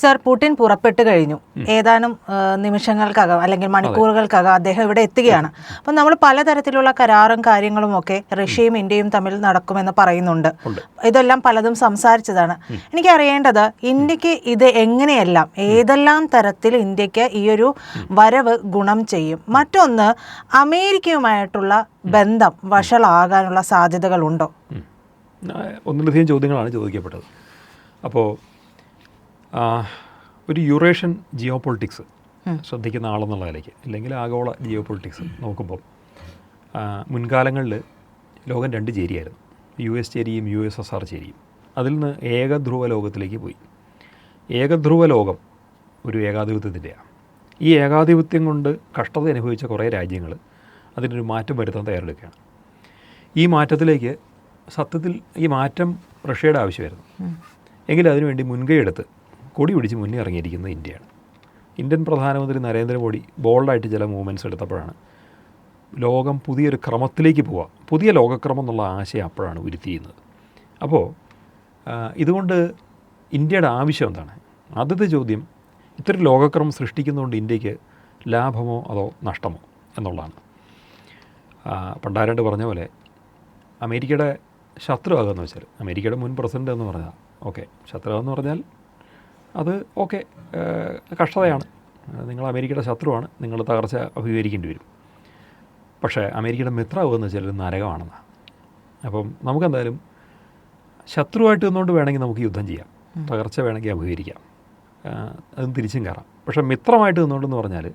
Sir Putin പുറപ്പെട്ടു കഴിഞ്ഞു. ഏതാനും നിമിഷങ്ങൾക്കകം അല്ലെങ്കിൽ മണിക്കൂറുകൾക്കകം അദ്ദേഹം ഇവിടെ എത്തുകയാണ്. അപ്പം നമ്മൾ പലതരത്തിലുള്ള കരാറും കാര്യങ്ങളും ഒക്കെ റഷ്യയും ഇന്ത്യയും തമ്മിൽ നടക്കുമെന്ന് പറയുന്നുണ്ട്. ഇതെല്ലാം പലതും സംസാരിച്ചതാണ്. എനിക്ക് അറിയേണ്ടത് ഇന്ത്യയ്ക്ക് ഇത് എങ്ങനെയെല്ലാം ഏതെല്ലാം തരത്തിൽ ഇന്ത്യയ്ക്ക് ഈ ഒരു വരവ് ഗുണം ചെയ്യും? മറ്റൊന്ന് അമേരിക്കയുമായിട്ടുള്ള ബന്ധം വഷളാകാനുള്ള സാധ്യതകളുണ്ടോ? ഒന്നിലധികം ചോദ്യങ്ങളാണ് ചോദിക്കപ്പെട്ടത്. അപ്പോൾ ഒരു യുറേഷ്യൻ ജിയോ പൊളിറ്റിക്സ് ശ്രദ്ധിക്കുന്ന ആളെന്നുള്ള നിലയ്ക്ക്. അല്ലെങ്കിൽ ആഗോള ജിയോ പൊളിറ്റിക്സ് നോക്കുമ്പോൾ മുൻകാലങ്ങളിൽ ലോകം രണ്ട് ചേരിയായിരുന്നു. യു എസ് ചേരിയും യു എസ് എസ് ആർ ചേരിയും. അതിൽ നിന്ന് ഏകധ്രുവ ലോകത്തിലേക്ക് പോയി. ഏകധ്രുവ ലോകം ഒരു ഏകാധിപത്യത്തിന്റെയാണ്. ഈ ഏകാധിപത്യം കൊണ്ട് കഷ്ടത അനുഭവിച്ച കുറേ രാജ്യങ്ങൾ അതിനൊരു മാറ്റം വരുത്താൻ തയ്യാറെടുക്കുകയാണ്. ഈ മാറ്റത്തിലേക്ക് സത്യത്തിൽ ഈ മാറ്റം റഷ്യയുടെ ആവശ്യമായിരുന്നു. എങ്കിലും അതിനുവേണ്ടി മുൻകൈ എടുത്ത് കൊടി പിടിച്ച് മുന്നേ ഇറങ്ങിയിരിക്കുന്നത് ഇന്ത്യയാണ്. ഇന്ത്യൻ പ്രധാനമന്ത്രി നരേന്ദ്രമോദി ബോൾഡായിട്ട് ചില മൂവ്മെന്റ്സ് എടുത്തപ്പോഴാണ് ലോകം പുതിയൊരു ക്രമത്തിലേക്ക് പോവുക. പുതിയ ലോകക്രമം എന്നുള്ള ആശയം അപ്പോഴാണ് ഉരുത്തിയുന്നത് അപ്പോൾ ഇതുകൊണ്ട് ഇന്ത്യയുടെ ആവശ്യം എന്താണ്? ആദ്യത്തെ ചോദ്യം ഇത്തരം ലോകക്രമം സൃഷ്ടിക്കുന്നതുകൊണ്ട് ഇന്ത്യയ്ക്ക് ലാഭമോ അതോ നഷ്ടമോ എന്നുള്ളതാണ്. പണ്ടാരണ്ട് പറഞ്ഞ പോലെ അമേരിക്കയുടെ ശത്രു എന്ന് വെച്ചാൽ അമേരിക്കയുടെ മുൻ പ്രസിഡന്റ് എന്ന് പറഞ്ഞാൽ ഓക്കെ ശത്രു എന്ന് പറഞ്ഞാൽ അത് ഓക്കെ കഷ്ടതയാണ്. നിങ്ങൾ അമേരിക്കയുടെ ശത്രുവാണ് നിങ്ങൾ തകർച്ച അഭിമുഖീകരിക്കേണ്ടി വരും. പക്ഷേ അമേരിക്കയുടെ മിത്രമാകുമെന്ന് വെച്ചാൽ ഒരു നരകമാണെന്നാണ് അപ്പം നമുക്കെന്തായാലും ശത്രുവായിട്ട് നിന്നുകൊണ്ട് വേണമെങ്കിൽ നമുക്ക് യുദ്ധം ചെയ്യാം. തകർച്ച വേണമെങ്കിൽ അഭിമുഖീകരിക്കാം. അതും തിരിച്ചും കയറാം. പക്ഷേ മിത്രമായിട്ട് നിന്നുകൊണ്ടെന്ന് പറഞ്ഞാൽ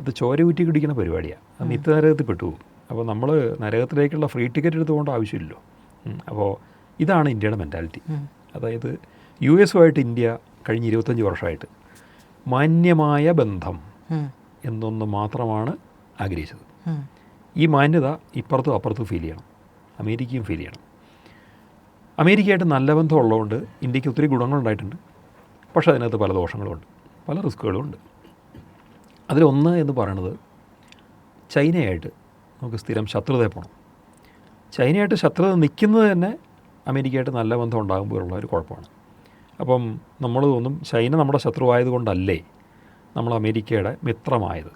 അത് ചോര ഊറ്റി കുടിക്കുന്ന പരിപാടിയാണ് അത് നിത്യനരകത്തിൽ പെട്ടുപോകും അപ്പോൾ നമ്മൾ നരകത്തിലേക്കുള്ള ഫ്രീ ടിക്കറ്റ് എടുത്തുകൊണ്ട് ആവശ്യമില്ലല്ലോ. അപ്പോൾ ഇതാണ് ഇന്ത്യയുടെ മെന്റാലിറ്റി അതായത് യു എസുമായിട്ട് ഇന്ത്യ കഴിഞ്ഞ ഇരുപത്തഞ്ച് വർഷമായിട്ട്. മാന്യമായ ബന്ധം എന്നൊന്ന് മാത്രമാണ് ആഗ്രഹിച്ചത്. ഈ മാന്യത ഇപ്പുറത്തും അപ്പുറത്തും ഫീൽ ചെയ്യണം. അമേരിക്കയും ഫീൽ ചെയ്യണം. അമേരിക്കയായിട്ട് നല്ല ബന്ധം ഉള്ളതുകൊണ്ട് ഇന്ത്യയ്ക്ക് ഒത്തിരി ഗുണങ്ങളുണ്ടായിട്ടുണ്ട്. പക്ഷേ അതിനകത്ത് പല ദോഷങ്ങളുമുണ്ട്. പല റിസ്ക്കുകളും ഉണ്ട് അതിലൊന്ന് എന്ന് പറയുന്നത് ചൈനയായിട്ട് നമുക്ക് സ്ഥിരം ശത്രുതയെ പോകണം ചൈനയായിട്ട് ശത്രുത നിൽക്കുന്നത് തന്നെ അമേരിക്കയായിട്ട് നല്ല ബന്ധം ഉണ്ടാകുമ്പോഴുള്ള ഒരു കുഴപ്പമാണ്. അപ്പം നമ്മൾ തോന്നും ചൈന നമ്മുടെ ശത്രുവായതുകൊണ്ടല്ലേ നമ്മൾ അമേരിക്കയുടെ മിത്രമായത്.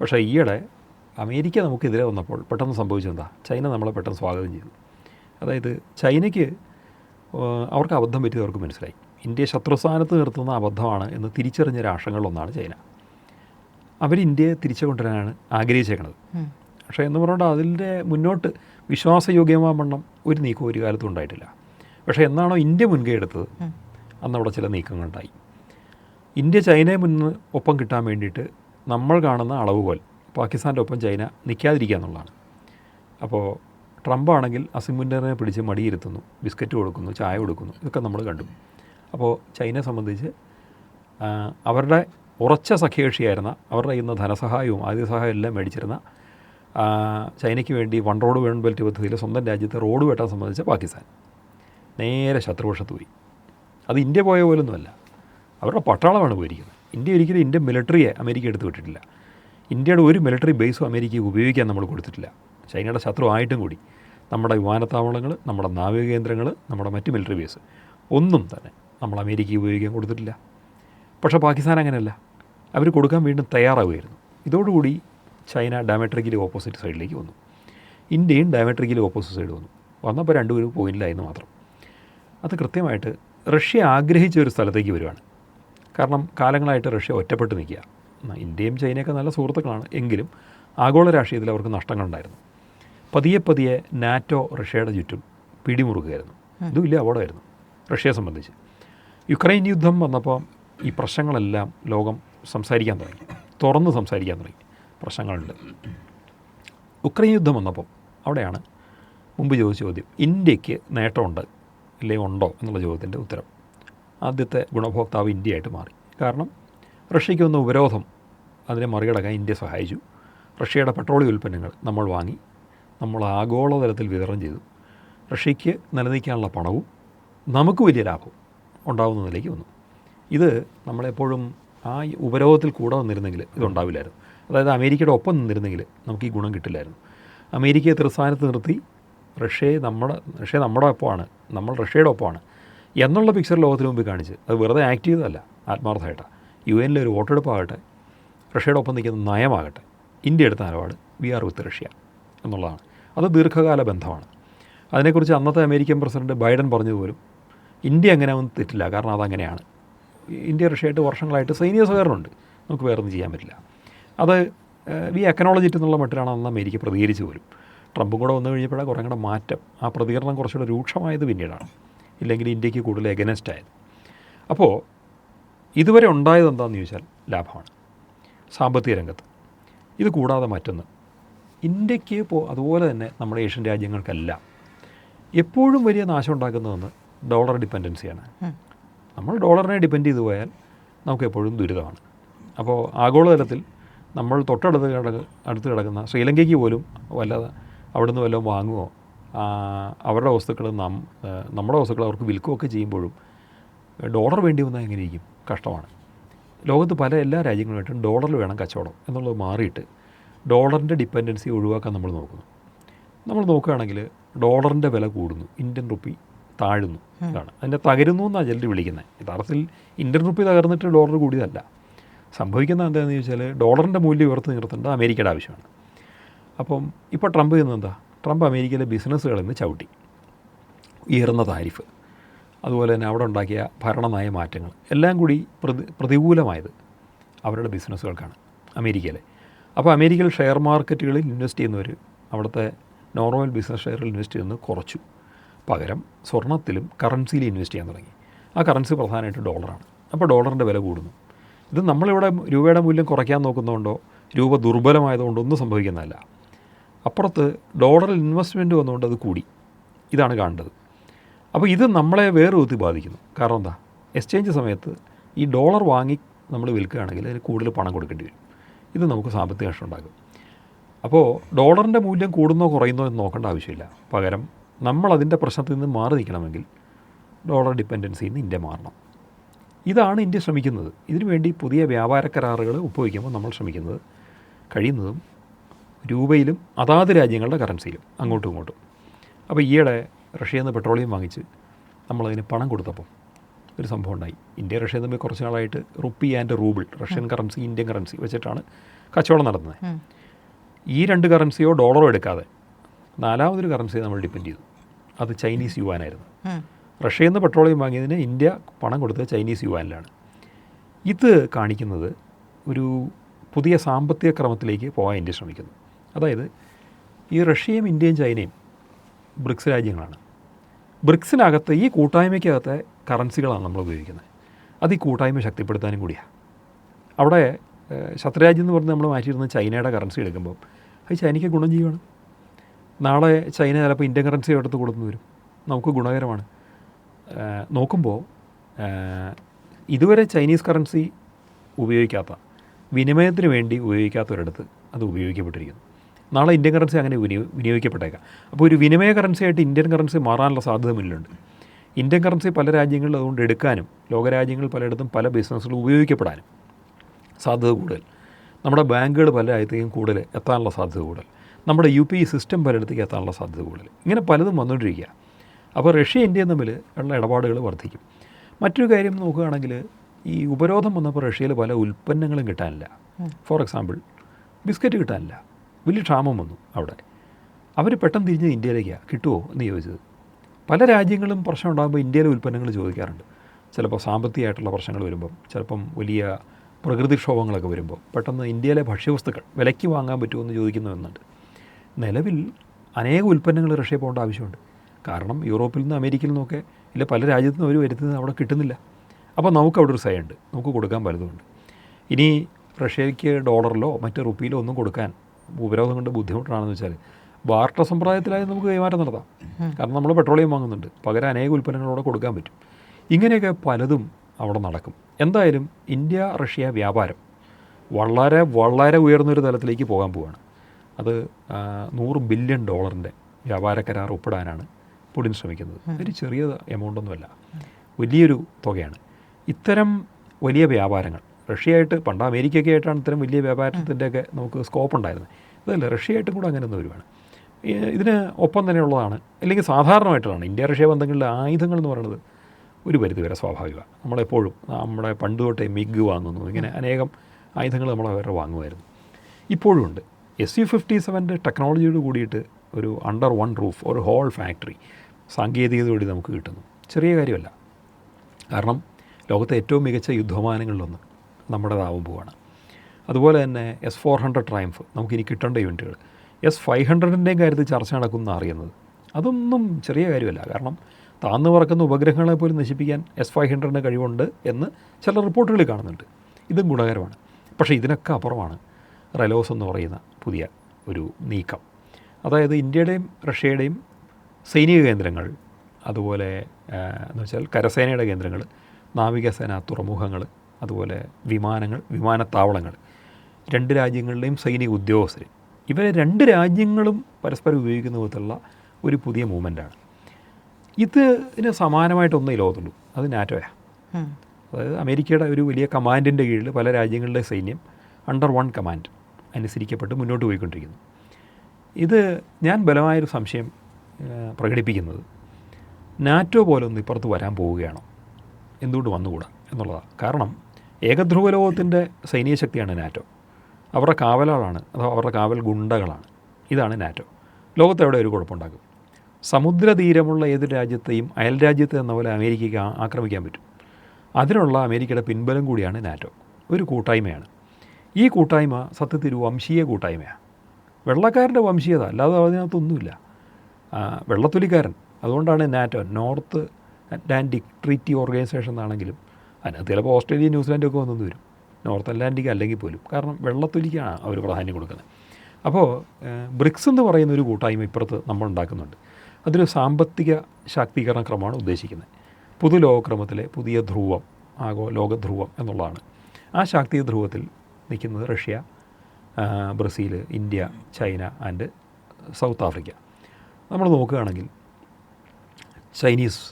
പക്ഷേ ഈയിടെ അമേരിക്ക നമുക്കെതിരെ വന്നപ്പോൾ പെട്ടെന്ന് സംഭവിച്ചെന്താ ചൈന നമ്മളെ പെട്ടെന്ന് സ്വാഗതം ചെയ്തു. അതായത് ചൈനയ്ക്ക് അവർക്ക് അബദ്ധം പറ്റിയത് അവർക്ക് മനസ്സിലായി. ഇന്ത്യ ശത്രുസ്ഥാനത്ത് നിർത്തുന്ന അബദ്ധമാണ് എന്ന് തിരിച്ചറിഞ്ഞ രാഷ്ട്രങ്ങളിലൊന്നാണ് ചൈന. അവർ ഇന്ത്യയെ തിരിച്ചു കൊണ്ടുവരാനാണ് ആഗ്രഹിച്ചേക്കുന്നത് പക്ഷേ എന്ന് പറഞ്ഞാൽ അതിന്റെ മുന്നോട്ട് വിശ്വാസയോഗ്യമാവണ്ണം ഒരു നീക്കം ഒരു കാലത്തും ഉണ്ടായിട്ടില്ല. പക്ഷേ എന്നാണോ ഇന്ത്യ മുൻകൈ എടുത്തത്? അന്ന് അവിടെ ചില നീക്കങ്ങളുണ്ടായി. ഇന്ത്യ ചൈനയെ മുന്ന് ഒപ്പം കിട്ടാൻ വേണ്ടിയിട്ട് നമ്മൾ കാണുന്ന അളവുകോൽ പാകിസ്ഥാന്റെ ഒപ്പം ചൈന നിൽക്കാതിരിക്കുക എന്നുള്ളതാണ്. അപ്പോൾ ട്രംപ് ആണെങ്കിൽ അസിമുന്നറിനെ പിടിച്ച് മടിയിരുത്തുന്നു ബിസ്ക്കറ്റ് കൊടുക്കുന്നു ചായ കൊടുക്കുന്നു ഇതൊക്കെ നമ്മൾ കണ്ടു. അപ്പോൾ ചൈനയെ സംബന്ധിച്ച് അവരുടെ ഉറച്ച സഖ്യകക്ഷിയായിരുന്ന അവരുടെ ഇന്ന് ധനസഹായവും ആദ്യ സഹായവും എല്ലാം മേടിച്ചിരുന്ന ചൈനയ്ക്ക് വേണ്ടി വൺ റോഡ് വേൺ ബെൽറ്റ് പദ്ധതിയിൽ സ്വന്തം രാജ്യത്തെ റോഡ് വെട്ടാൻ സംബന്ധിച്ച് പാകിസ്ഥാൻ. നേരെ ശത്രുപക്ഷത്ത് പോയി. അത് ഇന്ത്യ പോയ പോലൊന്നുമല്ല. അവരുടെ പട്ടാളമാണ് പോയിരിക്കുന്നത് ഇന്ത്യ ഒരിക്കലും ഇന്ത്യൻ മിലിറ്ററിയെ അമേരിക്ക എടുത്തു വിട്ടിട്ടില്ല. ഇന്ത്യയുടെ ഒരു മിലിറ്ററി ബേസും അമേരിക്കയ്ക്ക് ഉപയോഗിക്കാൻ നമ്മൾ കൊടുത്തിട്ടില്ല. ചൈനയുടെ ശത്രു ആയിട്ടും കൂടി. നമ്മുടെ വിമാനത്താവളങ്ങൾ നമ്മുടെ നാവിക കേന്ദ്രങ്ങൾ നമ്മുടെ മറ്റ് മിലിറ്ററി ബേസ് ഒന്നും തന്നെ നമ്മൾ അമേരിക്കയ്ക്ക് ഉപയോഗിക്കാൻ കൊടുത്തിട്ടില്ല. പക്ഷേ പാകിസ്ഥാൻ അങ്ങനെയല്ല. അവർ കൊടുക്കാൻ വീണ്ടും തയ്യാറാവുമായിരുന്നു ഇതോടുകൂടി ചൈന ഡയമെട്രിക്കലി ഓപ്പോസിറ്റ് സൈഡിലേക്ക് വന്നു. ഇന്ത്യയും ഡയമെട്രിക്കലി ഓപ്പോസിറ്റ് സൈഡ് വന്നു. വന്നപ്പോൾ രണ്ടുപേരും പോയിന്റിലായിരുന്നു മാത്രം. അത് കൃത്യമായിട്ട് റഷ്യ ആഗ്രഹിച്ച ഒരു സ്ഥലത്തേക്ക് വരുവാണ്. കാരണം കാലങ്ങളായിട്ട് റഷ്യ ഒറ്റപ്പെട്ട് നിൽക്കുക. ഇന്ത്യയും ചൈനയൊക്കെ നല്ല സുഹൃത്തുക്കളാണ്. എങ്കിലും ആഗോള രാഷ്ട്രീയത്തിൽ അവർക്ക് നഷ്ടങ്ങളുണ്ടായിരുന്നു. പതിയെ പതിയെ നാറ്റോ റഷ്യയുടെ ചുറ്റും പിടിമുറുകയായിരുന്നു ഇതും ഇല്ല അപകടമായിരുന്നു റഷ്യയെ സംബന്ധിച്ച്. യുക്രൈൻ യുദ്ധം വന്നപ്പോൾ ഈ പ്രശ്നങ്ങളെല്ലാം ലോകം സംസാരിക്കാൻ തുടങ്ങി. തുറന്ന് സംസാരിക്കാൻ തുടങ്ങി പ്രശ്നങ്ങളുണ്ട്. ഉക്രൈൻ യുദ്ധം വന്നപ്പോൾ അവിടെയാണ് മുമ്പ് ചോദിച്ച ചോദ്യം. ഇന്ത്യയ്ക്ക് നേട്ടമുണ്ട് ഇല്ലെങ്കിൽ ഉണ്ടോ എന്നുള്ള ചോദ്യത്തിന്റെ ഉത്തരം. ആദ്യത്തെ ഗുണഭോക്താവ് ഇന്ത്യയായിട്ട് മാറി. കാരണം റഷ്യയ്ക്ക് വന്ന ഉപരോധം അതിനെ മറികടക്കാൻ ഇന്ത്യ സഹായിച്ചു. റഷ്യയുടെ പെട്രോളിയം ഉൽപ്പന്നങ്ങൾ നമ്മൾ വാങ്ങി നമ്മൾ ആഗോളതലത്തിൽ വിതരണം ചെയ്തു. റഷ്യയ്ക്ക് നിലനിൽക്കാനുള്ള പണവും നമുക്ക് വലിയ ലാഭവും ഉണ്ടാകുന്ന നിലയ്ക്ക് വന്നു. ഇത് നമ്മളെപ്പോഴും ആ ഉപരോധത്തിൽ കൂടെ നിന്നിരുന്നെങ്കിൽ ഇതുണ്ടാവില്ലായിരുന്നു അതായത് അമേരിക്കയുടെ ഒപ്പം നിന്നിരുന്നെങ്കിൽ നമുക്ക് ഈ ഗുണം കിട്ടില്ലായിരുന്നു. അമേരിക്കയെ തൃസ്ഥാനത്ത് നിർത്തി റഷ്യയെ നമ്മുടെ റഷ്യ നമ്മുടെ ഒപ്പമാണ് നമ്മൾ റഷ്യയുടെ ഒപ്പമാണ്. എന്നുള്ള പിക്ചർ ലോകത്തിന് മുമ്പിൽ കാണിച്ച്. അത് വെറുതെ ആക്ട് ചെയ്തതല്ല. ആത്മാർത്ഥമായിട്ടാണ് യു എനിലെ ഒരു വോട്ടെടുപ്പാകട്ടെ റഷ്യയുടെ ഒപ്പം നിൽക്കുന്ന നയമാകട്ടെ ഇന്ത്യ എടുത്ത നിലപാട് വി ആർ വിത്ത് റഷ്യ എന്നുള്ളതാണ്. അത് ദീർഘകാല ബന്ധമാണ്. അതിനെക്കുറിച്ച് അന്നത്തെ അമേരിക്കൻ പ്രസിഡന്റ് ബൈഡൻ പറഞ്ഞതുപോലും ഇന്ത്യ അങ്ങനെ ഒന്നും തെറ്റില്ല. കാരണം അതങ്ങനെയാണ്. ഇന്ത്യ റഷ്യയായിട്ട് വർഷങ്ങളായിട്ട് സൈനിക സഹകരണമുണ്ട്. നമുക്ക് വേറൊന്നും ചെയ്യാൻ പറ്റില്ല. അത് വി അക്കനോളജിറ്റ് എന്നുള്ള മട്ടിലാണ് അന്ന് അമേരിക്ക പ്രതികരിച്ചു പോലും. ട്രംപും കൂടെ വന്നു കഴിഞ്ഞപ്പോഴാണ് കുറേ കൂടെ മാറ്റം. ആ പ്രതികരണം കുറച്ചുകൂടെ രൂക്ഷമായത് പിന്നീടാണ്. ഇല്ലെങ്കിൽ ഇന്ത്യയ്ക്ക് കൂടുതൽ എഗനസ്റ്റ് ആയത്. അപ്പോൾ ഇതുവരെ ഉണ്ടായത് എന്താണെന്ന് ചോദിച്ചാൽ ലാഭമാണ്. സാമ്പത്തിക രംഗത്ത്. ഇത് കൂടാതെ മറ്റൊന്ന്. ഇന്ത്യയ്ക്ക് ഇപ്പോൾ അതുപോലെ തന്നെ നമ്മുടെ ഏഷ്യൻ രാജ്യങ്ങൾക്കല്ല എപ്പോഴും വലിയ നാശം ഉണ്ടാക്കുന്നതെന്ന് ഡോളർ ഡിപ്പെൻഡൻസിയാണ് നമ്മൾ ഡോളറിനെ ഡിപ്പെൻഡ് ചെയ്തു പോയാൽ നമുക്ക് എപ്പോഴും ദുരിതമാണ്. അപ്പോൾ ആഗോളതലത്തിൽ നമ്മൾ തൊട്ടടുത്ത് കിട അടുത്ത് കിടക്കുന്ന ശ്രീലങ്കയ്ക്ക് പോലും വല്ലാതെ അവിടുന്ന് വല്ലതും വാങ്ങുമോ അവരുടെ വസ്തുക്കൾ നാം നമ്മുടെ വസ്തുക്കൾ അവർക്ക് വിൽക്കുകയൊക്കെ ചെയ്യുമ്പോഴും ഡോളർ വേണ്ടി വന്നാൽ എങ്ങനെയിരിക്കും? കഷ്ടമാണ്. ലോകത്ത് പല എല്ലാ രാജ്യങ്ങളുമായിട്ടും ഡോളറിൽ വേണം കച്ചവടം എന്നുള്ളത് മാറിയിട്ട് ഡോളറിന്റെ ഡിപ്പെൻഡൻസി ഒഴിവാക്കാൻ നമ്മൾ നോക്കുന്നു. നമ്മൾ നോക്കുകയാണെങ്കിൽ ഡോളറിന്റെ വില കൂടുന്നു ഇന്ത്യൻ റുപ്പി താഴുന്നു ഇതാണ്. അതിന്റെ തകരുന്നു എന്നാണ് ചിലർ വിളിക്കുന്നത്. യഥാർത്ഥത്തിൽ ഇന്ത്യൻ റുപ്പി തകർന്നിട്ട് ഡോളർ കൂടിയതല്ല. സംഭവിക്കുന്നത് എന്താണെന്ന് ചോദിച്ചാൽ ഡോളറിന്റെ മൂല്യം ഉയർത്തി നിർത്തേണ്ടത് അമേരിക്കയുടെ ആവശ്യമാണ്. അപ്പം ഇപ്പോൾ ട്രംപ് ചെയ്യുന്നത് ട്രംപ് അമേരിക്കയിലെ ബിസിനസ്സുകളിൽ നിന്ന് ചവിട്ടി. ഉയർന്ന താരിഫ്. അതുപോലെ തന്നെ അവിടെ ഉണ്ടാക്കിയ ഭരണനയ മാറ്റങ്ങൾ. എല്ലാം കൂടി പ്രതി പ്രതികൂലമായത് അവരുടെ ബിസിനസ്സുകൾക്കാണ് അമേരിക്കയിലെ. അപ്പോൾ അമേരിക്കയിൽ ഷെയർ മാർക്കറ്റുകളിൽ ഇൻവെസ്റ്റ് ചെയ്യുന്നവർ അവിടുത്തെ നോർമൽ ബിസിനസ് ഷെയറിൽ ഇൻവെസ്റ്റ് ചെയ്യുന്നത് കുറച്ചു. പകരം സ്വർണത്തിലും കറൻസിയിൽ ഇൻവെസ്റ്റ് ചെയ്യാൻ തുടങ്ങി. ആ കറൻസി പ്രധാനമായിട്ട് ഡോളറാണ്. അപ്പോൾ ഡോളറിന്റെ വില കൂടുന്നു. ഇത് നമ്മളിവിടെ രൂപയുടെ മൂല്യം കുറയ്ക്കാൻ നോക്കുന്നതുകൊണ്ടോ രൂപ ദുർബലമായതുകൊണ്ടോ ഒന്നും സംഭവിക്കുന്നതല്ല. അപ്പുറത്ത് ഡോളറിൽ ഇൻവെസ്റ്റ്മെന്റ് വന്നുകൊണ്ട് അത് കൂടി. ഇതാണ് കാണേണ്ടത്. അപ്പോൾ ഇത് നമ്മളെ വേറെ ഊത്തി ബാധിക്കുന്നു. കാരണം എന്താ? എക്സ്ചേഞ്ച് സമയത്ത് ഈ ഡോളർ വാങ്ങി നമ്മൾ വിൽക്കുകയാണെങ്കിൽ അതിന് കൂടുതൽ പണം കൊടുക്കേണ്ടി വരും. ഇത് നമുക്ക് സാമ്പത്തിക നഷ്ടം ഉണ്ടാക്കും. അപ്പോൾ ഡോളറിന്റെ മൂല്യം കൂടുന്നോ കുറയുന്നോ എന്ന് നോക്കേണ്ട ആവശ്യമില്ല. പകരം നമ്മളതിന്റെ പ്രശ്നത്തിൽ നിന്ന് മാറി നിൽക്കണമെങ്കിൽ ഡോളർ ഡിപ്പെൻഡൻസിയിൽ നിന്ന് ഇന്ത്യ മാറണം. ഇതാണ് ഇന്ത്യ ശ്രമിക്കുന്നത്. ഇതിനുവേണ്ടി പുതിയ വ്യാപാര കരാറുകൾ ഉപയോഗിക്കുമ്പോൾ നമ്മൾ ശ്രമിക്കുന്നത് കഴിയുന്നതും രൂപയിലും അതാത് രാജ്യങ്ങളുടെ കറൻസിയിലും അങ്ങോട്ടും ഇങ്ങോട്ടും. അപ്പോൾ ഈയിടെ റഷ്യയിൽ നിന്ന് പെട്രോളിയം വാങ്ങിച്ച് നമ്മളതിന് പണം കൊടുത്തപ്പോൾ ഒരു സംഭവം ഉണ്ടായി. ഇന്ത്യ റഷ്യ തമ്മിൽ കുറച്ച് നാളായിട്ട് rupee and rouble Russian currency Indian currency വെച്ചിട്ടാണ് കച്ചവടം നടത്തുന്നത് ഈ രണ്ട് കറൻസിയോ ഡോളറോ എടുക്കാതെ നാലാമതൊരു കറൻസിയെ നമ്മൾ ഡിപ്പെൻഡ് ചെയ്തു. അത് ചൈനീസ് യുവാനായിരുന്നു റഷ്യയിൽ നിന്ന് പെട്രോളിയം വാങ്ങിയതിന് ഇന്ത്യ പണം കൊടുത്തത് ചൈനീസ് യുവാനിലാണ് ഇത് കാണിക്കുന്നത് ഒരു പുതിയ സാമ്പത്തിക ക്രമത്തിലേക്ക് പോകാൻ ഇന്ത്യ ശ്രമിക്കുന്നു. അതായത് ഈ റഷ്യയും ഇന്ത്യയും ചൈനയും ബ്രിക്സ് രാജ്യങ്ങളാണ്. ബ്രിക്സിനകത്ത് ഈ കൂട്ടായ്മയ്ക്കകത്തെ കറൻസികളാണ് നമ്മൾ ഉപയോഗിക്കുന്നത്. അത് ഈ കൂട്ടായ്മ ശക്തിപ്പെടുത്താനും കൂടിയാണ് അവിടെ ശത്രുരാജ്യം എന്ന് പറഞ്ഞ് നമ്മൾ മാറ്റിയിരുന്ന ചൈനയുടെ കറൻസി എടുക്കുമ്പോൾ അത് ചൈനയ്ക്ക് ഗുണം ചെയ്യുവാണ്. നാളെ ചൈന ചിലപ്പോൾ ഇന്ത്യൻ കറൻസി എടുത്ത് കൊടുത്തു വരും. നമുക്ക് ഗുണകരമാണ്. നോക്കുമ്പോൾ ഇതുവരെ ചൈനീസ് കറൻസി ഉപയോഗിക്കാത്ത വിനിമയത്തിന് വേണ്ടി ഉപയോഗിക്കാത്തൊരിടത്ത് അത് ഉപയോഗിക്കപ്പെട്ടിരിക്കുന്നു. നാളെ ഇന്ത്യൻ കറൻസി അങ്ങനെ വിനിയോ വിനിയോഗിക്കപ്പെട്ടേക്കാം. അപ്പോൾ ഒരു വിനിമയ കറൻസിയായിട്ട് ഇന്ത്യൻ കറൻസി മാറാനുള്ള സാധ്യത മുന്നിലുണ്ട് ഇന്ത്യൻ കറൻസി പല രാജ്യങ്ങളിൽ അതുകൊണ്ട് എടുക്കാനും ലോകരാജ്യങ്ങൾ പലയിടത്തും പല ബിസിനസ്സുകൾ ഉപയോഗിക്കപ്പെടാനും സാധ്യത കൂടുതൽ. നമ്മുടെ ബാങ്കുകൾ പല രാജ്യത്തേക്കും കൂടുതൽ എത്താനുള്ള സാധ്യത കൂടുതൽ. നമ്മുടെ യു പി സിസ്റ്റം പലയിടത്തേക്ക് എത്താനുള്ള സാധ്യത കൂടുതൽ. ഇങ്ങനെ പലതും വന്നുകൊണ്ടിരിക്കുക അപ്പോൾ റഷ്യ ഇന്ത്യ തമ്മിൽ ഉള്ള ഇടപാടുകൾ വർദ്ധിക്കും. മറ്റൊരു കാര്യം നോക്കുകയാണെങ്കിൽ ഈ ഉപരോധം വന്നപ്പോൾ റഷ്യയിൽ പല ഉൽപ്പന്നങ്ങളും കിട്ടാനില്ല. ഫോർ എക്സാമ്പിൾ ബിസ്ക്കറ്റ് കിട്ടാനില്ല. വലിയ ക്ഷാമം വന്നു അവിടെ. അവർ പെട്ടെന്ന് തിരിഞ്ഞ് ഇന്ത്യയിലേക്കാണ് കിട്ടുമോ എന്ന് ചോദിച്ചത്. പല രാജ്യങ്ങളും പ്രശ്നം ഉണ്ടാകുമ്പോൾ ഇന്ത്യയിലെ ഉൽപ്പന്നങ്ങൾ ചോദിക്കാറുണ്ട്. ചിലപ്പോൾ സാമ്പത്തികമായിട്ടുള്ള പ്രശ്നങ്ങൾ വരുമ്പം ചിലപ്പം വലിയ പ്രകൃതിക്ഷോഭങ്ങളൊക്കെ വരുമ്പോൾ പെട്ടെന്ന് ഇന്ത്യയിലെ ഭക്ഷ്യവസ്തുക്കൾ വിലയ്ക്ക് വാങ്ങാൻ പറ്റുമോ എന്ന് ചോദിക്കുന്നുണ്ട് നിലവിൽ അനേക ഉൽപ്പന്നങ്ങൾ റഷ്യ പോകേണ്ട ആവശ്യമുണ്ട്. കാരണം യൂറോപ്പിൽ നിന്ന് അമേരിക്കയിൽ നിന്നൊക്കെ ഇല്ല പല രാജ്യത്തു നിന്ന് അവർ വരുത്തുന്നത് അവിടെ കിട്ടുന്നില്ല. അപ്പോൾ നമുക്ക് അവിടെ ഒരു സയുണ്ട് നമുക്ക് കൊടുക്കാൻ പലതുമുണ്ട്. ഇനി റഷ്യയ്ക്ക് ഡോളറിലോ മറ്റ് റുപ്പിയിലോ ഒന്നും കൊടുക്കാൻ ഉപരോധം കൊണ്ട് ബുദ്ധിമുട്ടാണെന്ന് വെച്ചാൽ ബാർട്ടർ സമ്പ്രദായത്തിലായി നമുക്ക് കൈമാറ്റം നടത്താം. കാരണം നമ്മൾ പെട്രോളിയം വാങ്ങുന്നുണ്ട്. പകരം അനേക ഉൽപ്പന്നങ്ങളോടെ കൊടുക്കാൻ പറ്റും. ഇങ്ങനെയൊക്കെ പലതും അവിടെ നടക്കും. എന്തായാലും ഇന്ത്യ റഷ്യ വ്യാപാരം വളരെ വളരെ ഉയർന്നൊരു തലത്തിലേക്ക് പോകാൻ പോവുകയാണ് അത് നൂറ് ബില്യൺ ഡോളറിന്റെ വ്യാപാര കരാർ ഒപ്പിടാനാണ് പുടിൻ ശ്രമിക്കുന്നത്. ഒരു ചെറിയ എമൗണ്ടൊന്നുമല്ല വലിയൊരു തുകയാണ്. ഇത്തരം വലിയ വ്യാപാരങ്ങൾ റഷ്യയായിട്ട് പണ്ട് അമേരിക്കയൊക്കെ ആയിട്ടാണ് ഇത്തരം വലിയ വ്യാപാരത്തിന്റെയൊക്കെ നമുക്ക് സ്കോപ്പ് ഉണ്ടായിരുന്നത് ഇതല്ല റഷ്യയായിട്ടും കൂടെ അങ്ങനെ ഒന്ന് വരുവാണ് ഇതിന് ഒപ്പം തന്നെയുള്ളതാണ് അല്ലെങ്കിൽ സാധാരണമായിട്ടുള്ളതാണ് ഇന്ത്യ റഷ്യ ബന്ധങ്ങളിലെ ആയുധങ്ങൾ എന്ന് പറയുന്നത് ഒരു പരിധി വരെ സ്വാഭാവികമാണ്. നമ്മളെപ്പോഴും നമ്മുടെ പണ്ട് തൊട്ടേ മിഗ് വാങ്ങുന്നു ഇങ്ങനെ അനേകം ആയുധങ്ങൾ നമ്മൾ അവരുടെ വാങ്ങുമായിരുന്നു. ഇപ്പോഴും ഉണ്ട്. എസ് യു ഫിഫ്റ്റി സെവന്റെ ടെക്നോളജിയോട് കൂടിയിട്ട് ഒരു അണ്ടർ വൺ റൂഫ് ഒരു ഹോൾ ഫാക്ടറി സാങ്കേതികതയോടെ നമുക്ക് കിട്ടുന്നു. ചെറിയ കാര്യമല്ല. കാരണം ലോകത്തെ ഏറ്റവും മികച്ച യുദ്ധവിമാനങ്ങളിലൊന്ന് നമ്മുടേതാവും പോവാണ്. അതുപോലെ തന്നെ എസ് ഫോർ ഹൺഡ്രഡ് ട്രയംഫ് നമുക്കിനി കിട്ടേണ്ട യൂണിറ്റുകൾ. എസ് ഫൈവ് ഹൺഡ്രഡിന്റെയും കാര്യത്തിൽ ചർച്ച നടക്കുമെന്ന് അറിയുന്നത്. അതൊന്നും ചെറിയ കാര്യമല്ല. കാരണം താന്നു പറക്കുന്ന ഉപഗ്രഹങ്ങളെ പോലും നശിപ്പിക്കാൻ എസ് ഫൈവ് ഹൺഡ്രഡിന് കഴിവുണ്ട് എന്ന് ചില റിപ്പോർട്ടുകളിൽ കാണുന്നുണ്ട്. ഇതും ഗുണകരമാണ്. പക്ഷേ ഇതിനൊക്കെ അപ്പുറമാണ് റെലോസ് എന്ന് പറയുന്ന പുതിയ ഒരു നീക്കം. അതായത് ഇന്ത്യയുടെയും റഷ്യയുടെയും സൈനിക കേന്ദ്രങ്ങൾ അതുപോലെ എന്ന് വെച്ചാൽ കരസേനയുടെ കേന്ദ്രങ്ങൾ നാവികസേന തുറമുഖങ്ങൾ അതുപോലെ വിമാനങ്ങൾ വിമാനത്താവളങ്ങൾ രണ്ട് രാജ്യങ്ങളിലെയും സൈനിക ഉദ്യോഗസ്ഥർ. ഇവരെ രണ്ട് രാജ്യങ്ങളും പരസ്പരം ഉപയോഗിക്കുന്ന വിധത്തിലുള്ള ഒരു പുതിയ മൂവ്മെന്റാണ്. ഇതിന് സമാനമായിട്ടൊന്നേ ലോകത്തുള്ളൂ അത് നാറ്റോയാ. അതായത് അമേരിക്കയുടെ ഒരു വലിയ കമാൻഡിന്റെ കീഴിൽ പല രാജ്യങ്ങളിലെ സൈന്യം അണ്ടർ വൺ കമാൻഡ് അനുസരിക്കപ്പെട്ട് മുന്നോട്ട് പോയിക്കൊണ്ടിരിക്കുന്നു. ഇത് ഞാൻ ബലമായൊരു സംശയം പ്രകടിപ്പിക്കുന്നത് നാറ്റോ പോലെ ഒന്ന് ഇപ്പുറത്ത് വരാൻ പോവുകയാണോ? എന്തുകൊണ്ട് വന്നുകൂടാ എന്നുള്ളതാണ്. കാരണം ഏകധ്രുവ ലോകത്തിന്റെ സൈനിക ശക്തിയാണ് നാറ്റോ. അവരുടെ കാവലാളാണ് അഥവാ അവരുടെ കാവൽ ഗുണ്ടകളാണ്. ഇതാണ് നാറ്റോ. ലോകത്തെവിടെ ഒരു കുഴപ്പമുണ്ടാക്കും. സമുദ്രതീരമുള്ള ഏത് രാജ്യത്തെയും അയൽ രാജ്യത്തെ എന്ന പോലെ അമേരിക്കയ്ക്ക് ആക്രമിക്കാൻ പറ്റും. അതിനുള്ള അമേരിക്കയുടെ പിൻബലം കൂടിയാണ് നാറ്റോ. ഒരു കൂട്ടായ്മയാണ്. ഈ കൂട്ടായ്മ സത്യത്തിൽ ഒരു വംശീയ കൂട്ടായ്മയാണ് വെള്ളക്കാരന്റെ വംശീയത അല്ലാതെ അതിനകത്തൊന്നുമില്ല. വെള്ളത്തൊലിക്കാരൻ. അതുകൊണ്ടാണ് NATO North Atlantic Treaty Organization എന്നാണെങ്കിലും അതിനകത്ത് ചിലപ്പോൾ ഓസ്ട്രേലിയ ന്യൂസിലാൻഡൊക്കെ വന്നു വരും. നോർത്ത് അറ്റ്ലാന്റിക് അല്ലെങ്കിൽ പോലും. കാരണം വെള്ളത്തൊലിക്കാണ് അവർ പ്രാധാന്യം കൊടുക്കുന്നത്. അപ്പോൾ ബ്രിക്സ് എന്ന് പറയുന്ന ഒരു കൂട്ടായ്മ ഇപ്പുറത്ത് നമ്മൾ ഉണ്ടാക്കുന്നുണ്ട് അതൊരു സാമ്പത്തിക ശാക്തീകരണ ക്രമമാണ് ഉദ്ദേശിക്കുന്നത്. പുതുലോകക്രമത്തിലെ പുതിയ ധ്രുവം ആഗോ ലോകധ്രുവം എന്നുള്ളതാണ്. ആ ശാക്തിക ധ്രുവത്തിൽ നിൽക്കുന്നത് Russia Brazil India China and South Africa. നമ്മൾ നോക്കുകയാണെങ്കിൽ ചൈനീസ്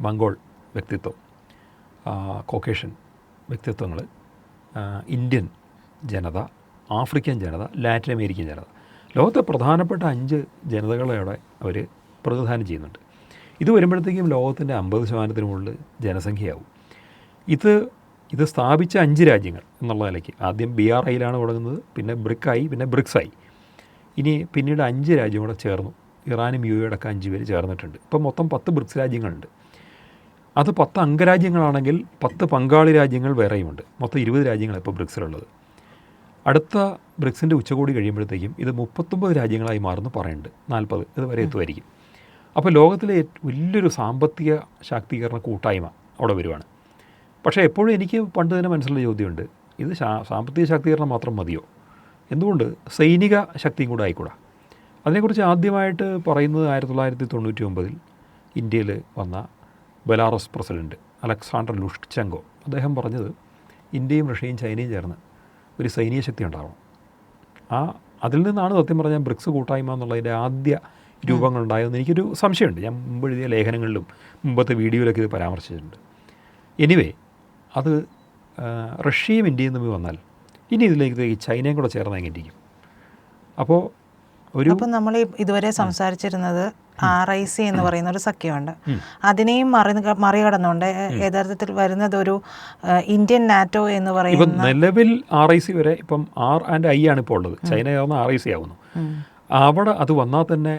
മംഗോൾ വ്യക്തിത്വം ആ, കോക്കേഷ്യൻ വ്യക്തിത്വങ്ങൾ ഇന്ത്യൻ ജനത ആഫ്രിക്കൻ ജനത ലാറ്റിൻ അമേരിക്കൻ ജനത. ലോകത്തെ പ്രധാനപ്പെട്ട അഞ്ച് ജനതകളെയോടെ അവർ പ്രതിനിധാനം ചെയ്യുന്നുണ്ട്. ഇത് വരുമ്പോഴത്തേക്കും ലോകത്തിന്റെ അമ്പത് ശതമാനത്തിന് ജനസംഖ്യയാവും. ഇത് ഇത് സ്ഥാപിച്ച അഞ്ച് രാജ്യങ്ങൾ എന്നുള്ള നിലയ്ക്ക് ആദ്യം ബി ആർ ഐയിലാണ് തുടങ്ങുന്നത് പിന്നെ ബ്രിക്കായി പിന്നെ ബ്രിക്സായി. ഇനി പിന്നീട് അഞ്ച് രാജ്യം കൂടെ ചേർന്നു. ഇറാനും യു എടക്കം അഞ്ച് പേര് ചേർന്നിട്ടുണ്ട്. ഇപ്പം മൊത്തം പത്ത് ബ്രിക്സ് രാജ്യങ്ങളുണ്ട്. അത് പത്ത് അംഗരാജ്യങ്ങളാണെങ്കിൽ പത്ത് പങ്കാളി രാജ്യങ്ങൾ വേറെയുമുണ്ട്. മൊത്തം ഇരുപത് രാജ്യങ്ങളാണ് ഇപ്പോൾ ബ്രിക്സിലുള്ളത്. അടുത്ത ബ്രിക്സിന്റെ ഉച്ചകോടി കഴിയുമ്പോഴത്തേക്കും ഇത് മുപ്പത്തൊമ്പത് രാജ്യങ്ങളായി മാറുന്നു പറയുന്നുണ്ട്. നാൽപ്പത് ഇത് വരെ എത്തുമായിരിക്കും. അപ്പോൾ ലോകത്തിലെ വലിയൊരു സാമ്പത്തിക ശാക്തീകരണ കൂട്ടായ്മ അവിടെ വരുവാണ്. പക്ഷേ എപ്പോഴും എനിക്ക് പണ്ട് തന്നെ മനസ്സിലുള്ള ചോദ്യമുണ്ട്. ഇത് സാമ്പത്തിക ശാക്തീകരണം മാത്രം മതിയോ? എന്തുകൊണ്ട്? സൈനിക ശക്തിയും കൂടെ ആയിക്കൂടാ. അതിനെക്കുറിച്ച് ആദ്യമായിട്ട് പറയുന്നത് ആയിരത്തി തൊള്ളായിരത്തി തൊണ്ണൂറ്റി ഒമ്പതിൽ ഇന്ത്യയിൽ വന്ന ബെലാറസ് പ്രസിഡന്റ് അലക്സാണ്ടർ ലുഷ്ചെങ്കോ അദ്ദേഹം പറഞ്ഞത് ഇന്ത്യയും റഷ്യയും ചൈനയും ചേർന്ന് ഒരു സൈനിക ശക്തി ഉണ്ടാവണം. ആ അതിൽ നിന്നാണ് സത്യം പറഞ്ഞാൽ ബ്രിക്സ് കൂട്ടായ്മ എന്നുള്ളതിന്റെ ആദ്യ രൂപങ്ങൾ ഉണ്ടായതെന്ന് എനിക്കൊരു സംശയമുണ്ട്. ഞാൻ മുമ്പ് എഴുതിയ ലേഖനങ്ങളിലും മുമ്പത്തെ വീഡിയോയിലൊക്കെ ഇത് പരാമർശിച്ചിട്ടുണ്ട്. എനിവേ അത് റഷ്യയും ഇന്ത്യയും തമ്മിൽ വന്നാൽ ഇനി ഇതിലേക്ക് ചൈനയും കൂടെ ചേർന്ന് എങ്ങനെ ഇരിക്കും അപ്പോൾ ഒരു അപ്പം നമ്മൾ ഇതുവരെ സംസാരിച്ചിരുന്നത് ആർ ഐ സി എന്ന് പറയുന്ന ഒരു സഖ്യമുണ്ട്. അതിനെയും മറി മറികടന്നുകൊണ്ട് യഥാർത്ഥത്തിൽ വരുന്നത് ഒരു ഇന്ത്യൻ നാറ്റോ എന്ന് പറയുന്നത് പറയുന്ന നിലവിൽ ആർ ഐ സി വരെ ഇപ്പം ആർ ആൻഡ് ഐ ആണ് ഇപ്പോൾ ഉള്ളത്. ചൈന ചേർന്ന് ആർ ഐ സി ആവുന്നു. അവിടെ അത് വന്നാൽ തന്നെ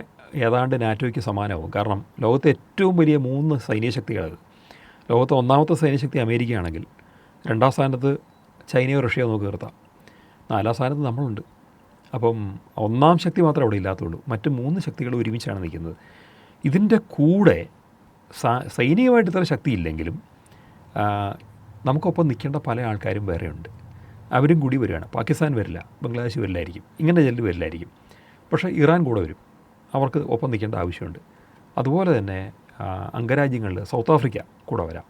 ഏതാണ്ട് നാറ്റോയ്ക്ക് സമാനമാവും. കാരണം ലോകത്തെ ഏറ്റവും വലിയ മൂന്ന് സൈനിക ശക്തികളത് ലോകത്തെ ഒന്നാമത്തെ സൈന്യശക്തി അമേരിക്കയാണെങ്കിൽ രണ്ടാം സ്ഥാനത്ത് ചൈനയോ റഷ്യയോ നമുക്ക് നിർത്താം. നാലാം സ്ഥാനത്ത് നമ്മളുണ്ട്. അപ്പം ഒന്നാം ശക്തി മാത്രമേ അവിടെ ഇല്ലാത്തുള്ളൂ മറ്റ് മൂന്ന് ശക്തികൾ ഒരുമിച്ചാണ് നിൽക്കുന്നത്. ഇതിന്റെ കൂടെ സൈനികമായിട്ട് ഇത്ര ശക്തി ഇല്ലെങ്കിലും നമുക്കൊപ്പം നിൽക്കേണ്ട പല ആൾക്കാരും വേറെയുണ്ട്. അവരും കൂടി വരികയാണ്. പാകിസ്ഥാൻ വരില്ല ബംഗ്ലാദേശ് വരില്ലായിരിക്കും. ഇങ്ങനെ ചിലർ വരില്ലായിരിക്കും. പക്ഷേ ഇറാൻ കൂടെ വരും. അവർക്ക് ഒപ്പം നിൽക്കേണ്ട ആവശ്യമുണ്ട്. അതുപോലെ തന്നെ അംഗരാജ്യങ്ങളിൽ സൗത്ത് ആഫ്രിക്ക കൂടെ വരാം.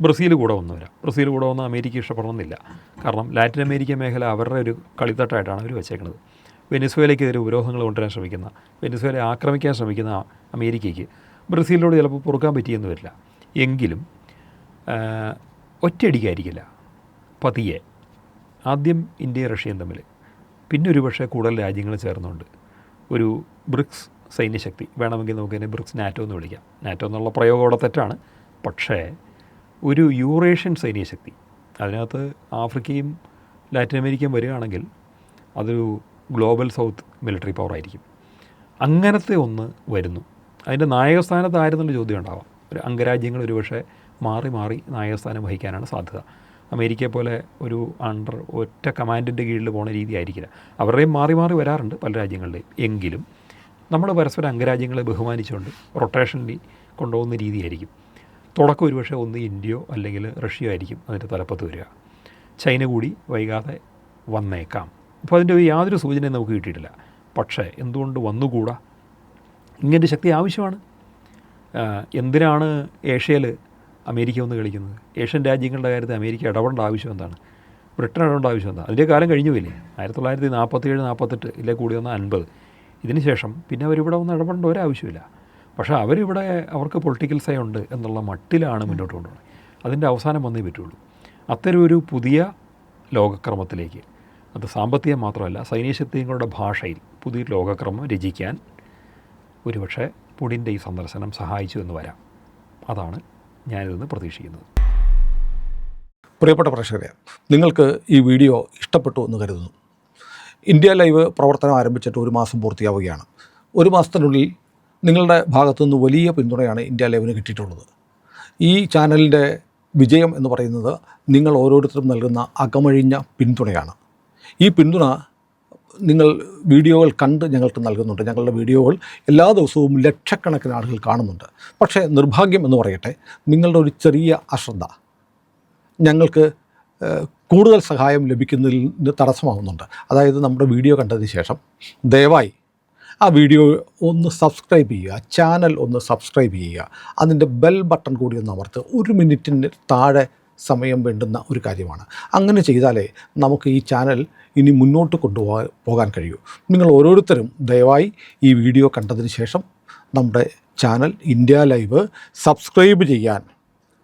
ബ്രസീൽ കൂടെ വന്ന് വരാം. ബ്രസീൽ കൂടെ വന്ന് അമേരിക്ക ഇഷ്ടപ്പെടണമെന്നില്ല. കാരണം ലാറ്റിൻ അമേരിക്ക മേഖല അവരുടെ ഒരു കളിത്തട്ടായിട്ടാണ് അവർ വെച്ചേക്കുന്നത്. വെനിസ്വേലയ്ക്കെതിരെ ഉപരോധങ്ങൾ കൊണ്ടുവരാൻ ശ്രമിക്കുന്ന വെനിസ്വേലയെ ആക്രമിക്കാൻ ശ്രമിക്കുന്ന അമേരിക്കയ്ക്ക് ബ്രസീലിനോട് ചിലപ്പോൾ പൊറുക്കാൻ പറ്റിയെന്ന് വരില്ല. എങ്കിലും ഒറ്റയടിക്കായിരിക്കില്ല. പതിയെ. ആദ്യം ഇന്ത്യയും റഷ്യയും തമ്മിൽ. പിന്നെ ഒരു പക്ഷേ കൂടുതൽ രാജ്യങ്ങൾ ചേർന്നുകൊണ്ട് ഒരു ബ്രിക്സ് സൈന്യശക്തി. വേണമെങ്കിൽ നമുക്ക് തന്നെ ബ്രിക്സ് നാറ്റോ എന്ന് വിളിക്കാം. നാറ്റോ എന്നുള്ള പ്രയോഗം അവിടെ തെറ്റാണ്. പക്ഷേ ഒരു യൂറേഷ്യൻ സൈന്യശക്തി. അതിനകത്ത് ആഫ്രിക്കയും ലാറ്റിൻ അമേരിക്കയും വരികയാണെങ്കിൽ അതൊരു ഗ്ലോബൽ സൗത്ത് മിലിറ്ററി പവർ ആയിരിക്കും. അങ്ങനത്തെ ഒന്ന് വരുന്നു. അതിന്റെ നായകസ്ഥാനത്ത് ആയിരുന്നുള്ള ചോദ്യം ഉണ്ടാവാം. ഒരു അംഗരാജ്യങ്ങൾ ഒരുപക്ഷെ മാറി മാറി നായകസ്ഥാനം വഹിക്കാനാണ് സാധ്യത. അമേരിക്കയെ പോലെ ഒരു അണ്ടർ ഒറ്റ കമാൻഡിന്റെ കീഴിൽ പോണ രീതി ആയിരിക്കില്ല. അവരുടെയും മാറി മാറി വരാറുണ്ട് പല രാജ്യങ്ങളുടെയും. എങ്കിലും നമ്മൾ പരസ്പരം അംഗരാജ്യങ്ങളെ ബഹുമാനിച്ചുകൊണ്ട് റൊട്ടേഷനിൽ കൊണ്ടുപോകുന്ന രീതിയായിരിക്കും. തുടക്കം ഒരുപക്ഷെ ഒന്ന് ഇന്ത്യയോ അല്ലെങ്കിൽ റഷ്യ ആയിരിക്കും അതിന്റെ തലപ്പത്ത് വരിക. ചൈന കൂടി വൈകാതെ വന്നേക്കാം. അപ്പോൾ അതിന്റെ ഒരു യാതൊരു സൂചനയും നമുക്ക് കിട്ടിയിട്ടില്ല. പക്ഷേ എന്തുകൊണ്ട് വന്നുകൂടാ? ഇങ്ങനെ ശക്തി ആവശ്യമാണ്. എന്തിനാണ് ഏഷ്യയിൽ അമേരിക്ക ഒന്ന് കളിക്കുന്നത്? ഏഷ്യൻ രാജ്യങ്ങളുടെ കാര്യത്തിൽ അമേരിക്ക ഇടപെടേണ്ട ആവശ്യം എന്താണ്? ബ്രിട്ടൻ ഇടപെടേണ്ട ആവശ്യം എന്താണ്? അതിന്റെ കാലം കഴിഞ്ഞു പോയില്ലേ? ആയിരത്തി തൊള്ളായിരത്തി നാൽപ്പത്തേഴ് നാൽപ്പത്തെട്ട് ഇല്ലേ കൂടി വന്ന അൻപത്. ഇതിന് ശേഷം പിന്നെ അവരിവിടെ വന്ന് ഇടപെടേണ്ട ഒരാവശ്യമില്ല പക്ഷേ അവരിവിടെ അവർക്ക് പൊളിറ്റിക്കൽ സൈ ഉണ്ട് എന്നുള്ള മട്ടിലാണ് മുന്നോട്ട് കൊണ്ടുപോകുന്നത്. അതിന്റെ അവസാനം വന്നേ പറ്റുള്ളൂ. അത്തരം ഒരു പുതിയ ലോകക്രമത്തിലേക്ക് അത് സാമ്പത്തികം മാത്രമല്ല സൈന്യശക്തികളുടെ ഭാഷയിൽ പുതിയ ലോകക്രമം രചിക്കാൻ ഒരുപക്ഷെ പുടിന്റെ ഈ സന്ദർശനം സഹായിച്ചു എന്ന് വരാം. അതാണ് ഞാനിതെന്ന് പ്രതീക്ഷിക്കുന്നത്. പ്രിയപ്പെട്ട പ്രേക്ഷകരെ നിങ്ങൾക്ക് ഈ വീഡിയോ ഇഷ്ടപ്പെട്ടു എന്ന് കരുതുന്നു. ഇന്ത്യ ലൈവ് പ്രവർത്തനം ആരംഭിച്ചിട്ട് ഒരു മാസം പൂർത്തിയാവുകയാണ്. ഒരു മാസത്തിനുള്ളിൽ നിങ്ങളുടെ ഭാഗത്തുനിന്ന് വലിയ പിന്തുണയാണ് ഇന്ത്യ ലൈവിന് കിട്ടിയിട്ടുള്ളത്. ഈ ചാനലിന്റെ വിജയം എന്ന് പറയുന്നത് നിങ്ങൾ ഓരോരുത്തരും നൽകുന്ന അകമഴിഞ്ഞ പിന്തുണയാണ്. ഈ പിന്തുണ നിങ്ങൾ വീഡിയോകൾ കണ്ട് ഞങ്ങൾക്ക് നൽകുന്നുണ്ട്. ഞങ്ങളുടെ വീഡിയോകൾ എല്ലാ ദിവസവും ലക്ഷക്കണക്കിന് ആളുകൾ കാണുന്നുണ്ട്. പക്ഷേ നിർഭാഗ്യം എന്ന് പറയട്ടെ നിങ്ങളുടെ ഒരു ചെറിയ അശ്രദ്ധ ഞങ്ങൾക്ക് കൂടുതൽ സഹായം ലഭിക്കുന്നതിൽ തടസ്സമാകുന്നുണ്ട് അതായത് നമ്മുടെ വീഡിയോ കണ്ടതിന് ശേഷം ദയവായി ആ വീഡിയോ ഒന്ന് സബ്സ്ക്രൈബ് ചെയ്യുക ചാനൽ ഒന്ന് സബ്സ്ക്രൈബ് ചെയ്യുക. അതിന്റെ ബെൽ ബട്ടൺ കൂടി ഒന്ന് അമർത്ത് ഒരു മിനിറ്റിന് താഴെ സമയം വേണ്ടുന്ന ഒരു കാര്യമാണ്. അങ്ങനെ ചെയ്താലേ നമുക്ക് ഈ ചാനൽ ഇനി മുന്നോട്ട് കൊണ്ടുപോകാൻ പോകാൻ കഴിയൂ. നിങ്ങൾ ഓരോരുത്തരും ദയവായി ഈ വീഡിയോ കണ്ടതിന് ശേഷം നമ്മുടെ ചാനൽ ഇന്ത്യ ലൈവ് സബ്സ്ക്രൈബ് ചെയ്യാൻ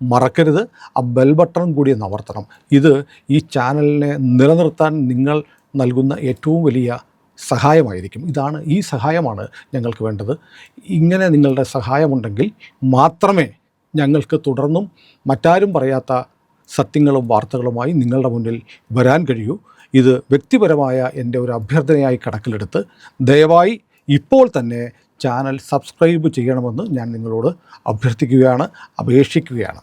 മറക്കരുത്. ആ ബെൽ ബട്ടൺ കൂടി അമർത്തണം. ഇത് ഈ ചാനലിനെ നിലനിർത്താൻ നിങ്ങൾ നൽകുന്ന ഏറ്റവും വലിയ സഹായമായിരിക്കും. ഇതാണ് ഈ സഹായമാണ് ഞങ്ങൾക്ക് വേണ്ടത്. ഇങ്ങനെ നിങ്ങളുടെ സഹായമുണ്ടെങ്കിൽ മാത്രമേ ഞങ്ങൾക്ക് തുടർന്നും മറ്റാരും പറയാത്ത സത്യങ്ങളും വാർത്തകളുമായി നിങ്ങളുടെ മുന്നിൽ വരാൻ കഴിയൂ. ഇത് വ്യക്തിപരമായ എന്റെ ഒരു അഭ്യർത്ഥനയായി കണക്കിലെടുത്ത് ദയവായി ഇപ്പോൾ തന്നെ ചാനൽ സബ്സ്ക്രൈബ് ചെയ്യണമെന്ന് ഞാൻ നിങ്ങളോട് അഭ്യർത്ഥിക്കുകയാണ് അപേക്ഷിക്കുകയാണ്.